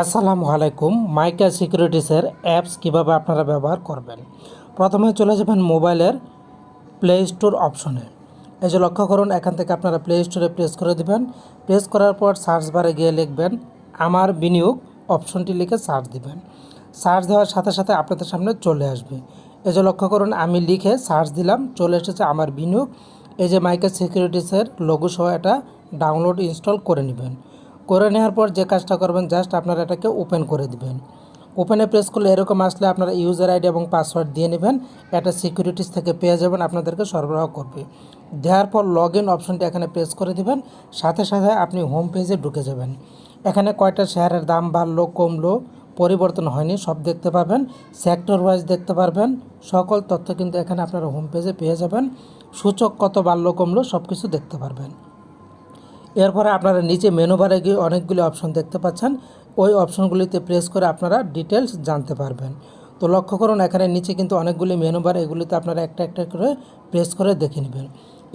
আসসালামু আলাইকুম, মাইকা সিকিউরিটিসের অ্যাপস কীভাবে আপনারা ব্যবহার করবেন? প্রথমে চলে যাবেন মোবাইলের প্লে স্টোর অপশনে এই যে লক্ষ্য করুন, এখান থেকে আপনারা প্লে স্টোরে প্রেস করে দিবেন। প্রেস করার পর সার্চ বারে গিয়ে লিখবেন, আমার বিনিয়োগ অপশনটি লিখে সার্চ দিবেন। সার্চ দেওয়ার সাথে সাথে আপনাদের সামনে চলে আসবে। এই যে লক্ষ্য করুন, আমি লিখে সার্চ দিলাম, চলে এসেছে আমার বিনিয়োগ। এই যে মাইকা সিকিউরিটিসের লোগো সহ এটা ডাউনলোড ইনস্টল করে নেবেন। করে নেওয়ার পর যে কাজটা করবেন জাস্ট আপনারা এটাকে ওপেন করে দিবেন। ওপেনে প্রেস করলে এরকম আসলে আপনারা ইউজার আইডি এবং পাসওয়ার্ড দিয়ে নেবেন। এটা সিকিউরিটিস থেকে পেয়ে যাবেন, আপনাদেরকে সরবরাহ করবে। দেওয়ার পর লগ ইন অপশনটি এখানে প্রেস করে দিবেন। সাথে সাথে আপনি হোম পেজে ঢুকে যাবেন। এখানে কয়টা শেয়ারের দাম বাড়লো কমলো, পরিবর্তন হয়নি, সব দেখতে পাবেন। সেক্টর ওয়াইজ দেখতে পারবেন। সকল তথ্য কিন্তু এখানে আপনারা হোম পেজে পেয়ে যাবেন। সূচক কত বাড়লো কমলো সব কিছু দেখতে পারবেন। এরপরে আপনারা নিচে মেনু বারে গিয়ে অনেকগুলি অপশন দেখতে পাচ্ছেন। ওই অপশনগুলিতে প্রেস করে আপনারা ডিটেলস জানতে পারবেন। তো লক্ষ্য করুন, এখানে নিচে কিন্তু অনেকগুলি মেনু বার এগুলিতে আপনারা একটা একটা করে প্রেস করে দেখে নেবেন।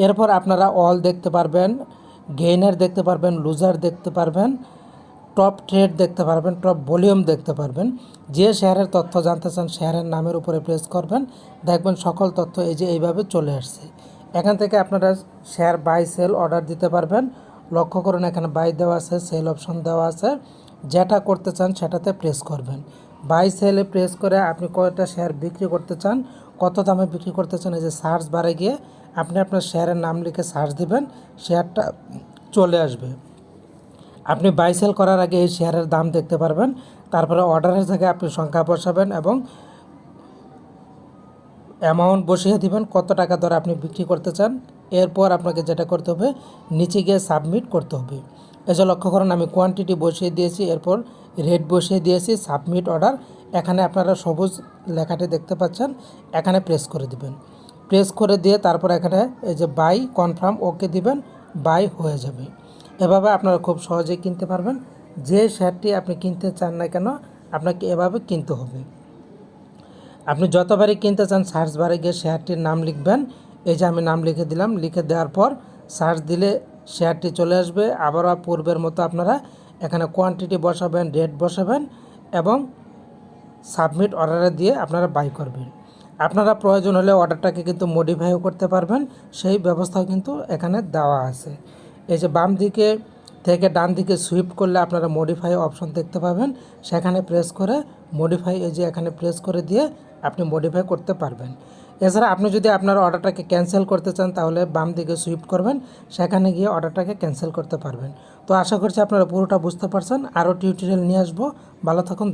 এরপর আপনারা অল দেখতে পারবেন গেইনার দেখতে পারবেন লুজার দেখতে পারবেন টপ ট্রেড দেখতে পারবেন টপ ভলিউম দেখতে পারবেন। যে শেয়ারের তথ্য জানতে চান, শেয়ারের নামের উপরে প্রেস করবেন। দেখবেন সকল তথ্য এই যে এইভাবে চলে আসছে। এখান থেকে আপনারা শেয়ার বাই সেল অর্ডার দিতে পারবেন। লক্ষ্য করুন, এখানে বাই দেওয়া আছে সেল অপশন দেওয়া আছে। যেটা করতে চান সেটাতে প্রেস করবেন। বাই সেলে প্রেস করে আপনি কয়টা শেয়ার বিক্রি করতে চান, কত দামে বিক্রি করতে চান, এই যে সার্চ বারে গিয়ে আপনি আপনার শেয়ারের নাম লিখে সার্চ দিবেন শেয়ারটা চলে আসবে। আপনি বাই সেল করার আগে এই শেয়ারের দাম দেখতে পারবেন, তারপরে অর্ডারের জায়গায় আপনি সংখ্যা বসাবেন এবং অ্যামাউন্ট বসিয়ে দিবেন, কত টাকা দরে আপনি বিক্রি করতে চান এরপর আপনাকে যেটা করতে হবে, নিচে গিয়ে সাবমিট করতে হবে। এসে লক্ষ্য করুন, আমি কোয়ান্টিটি বসিয়ে দিয়েছি, এরপর রেট বসিয়ে দিয়েছি সাবমিট অর্ডার এখানে আপনারা সবুজ লেখাটি দেখতে পাচ্ছেন, এখানে প্রেস করে দিবেন। প্রেস করে দিয়ে তারপর এখানে এই যে বাই কনফার্ম ওকে দিবেন বাই হয়ে যাবে। এভাবে আপনারা খুব সহজেই কিনতে পারবেন। যে শেয়ারটি আপনি কিনতে চান না কেন, আপনাকে এভাবে কিনতে হবে। আপনি যতবারই কিনতে চান সার্চ বারে গিয়ে শেয়ারটির নাম লিখবেন এই যে আমি নাম লিখে দিলাম, লিখে দেওয়ার পর সার্চ দিলে শেয়ারটি চলে আসবে। আবারও পূর্বের মতো আপনারা এখানে কোয়ান্টিটি বসাবেন রেট বসাবেন এবং সাবমিট অর্ডারে দিয়ে আপনারা বাই করবেন। আপনারা প্রয়োজন হলে অর্ডারটাকে কিন্তু মডিফাইও করতে পারবেন। সেই ব্যবস্থাও কিন্তু এখানে দেওয়া আছে। এই যে বাম দিকে থেকে ডান দিকে সুইপ করলে আপনারা মডিফাই অপশন দেখতে পাবেন। সেখানে প্রেস করে মডিফাই এই যে এখানে প্রেস করে দিয়ে আপনি মডিফাই করতে পারবেন। এছাড়া আপনি যদি আপনার অর্ডারটাকে ক্যান্সেল করতে চান, তাহলে বাম দিকে সুইফট করবেন, সেখানে গিয়ে অর্ডারটাকে ক্যান্সেল করতে পারবেন। তো আশা করছি আপনারা পুরোটা বুঝতে পারছেন। আরও টিউটোরিয়াল নিয়ে আসব। ভালো থাকুন